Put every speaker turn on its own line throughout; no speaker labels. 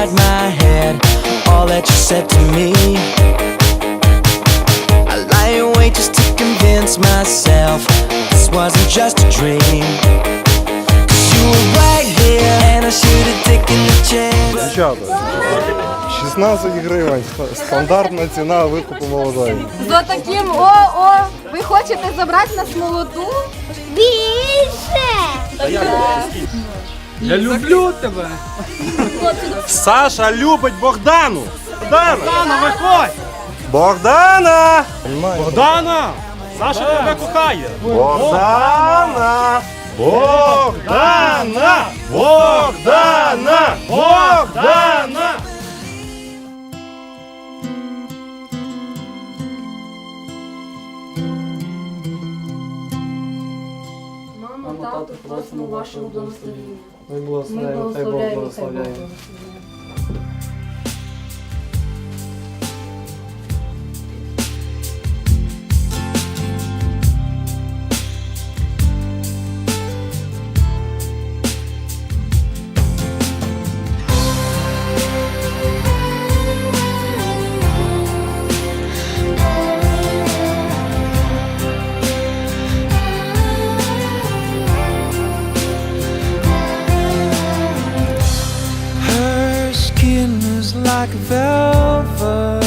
inside my head all that you said to me. I lie awake just to convince myself this wasn't just a dream. Cause you were right here, and I should have taken the chance.
Дівчата, 16 гривень стандартна ціна викупу молодої.
За таким о-о, ви хочете забрати нас молоду? Більше!
Я
люблю тебе.
Саша
любить Богдану.
Богдана!
Богдана,
виходь!
Богдана! Богдана!
Богдана! Саша тебе кохає!
Богдана! Богдана! Богдана! Богдана!
Тату, просимо вашого благословення.
Ми
благословляємо, Бог благословляємо,
like velvet.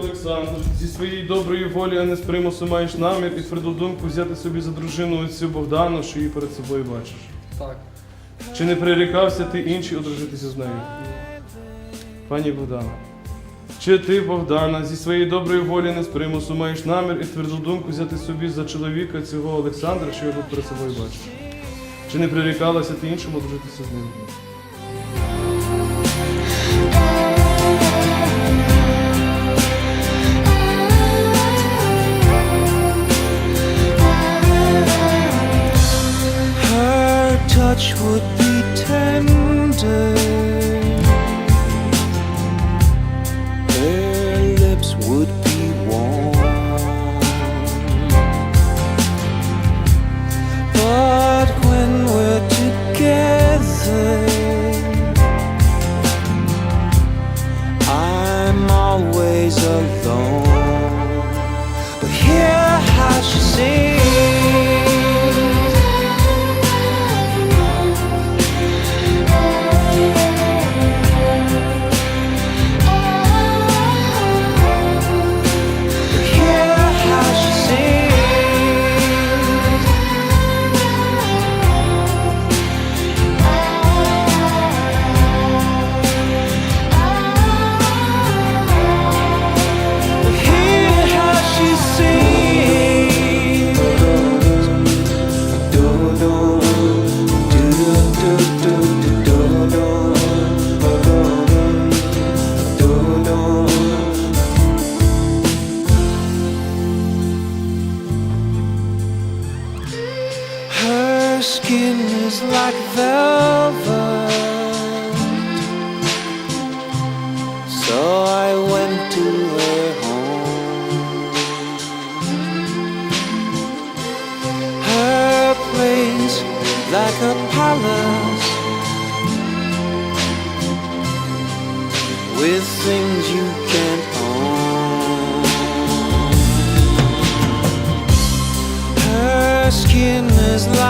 Олександр, зі своєї доброї волі, а не з примусу маєш намір і тверду думку взяти собі за дружину оцю Богдану, що її перед собою бачиш. Так. Чи не прирікався ти інший одружитися з нею? Пані Богдана, чи ти, Богдана, зі своєї доброї волі не з примусу маєш намір і тверду думку взяти собі за чоловіка цього Олександра, що тут перед собою бачиш? Чи не прирікалася ти іншим одружитися з ним?
Like velvet. So I went to her home. Her place like a palace with things you can't own. Her skin is like.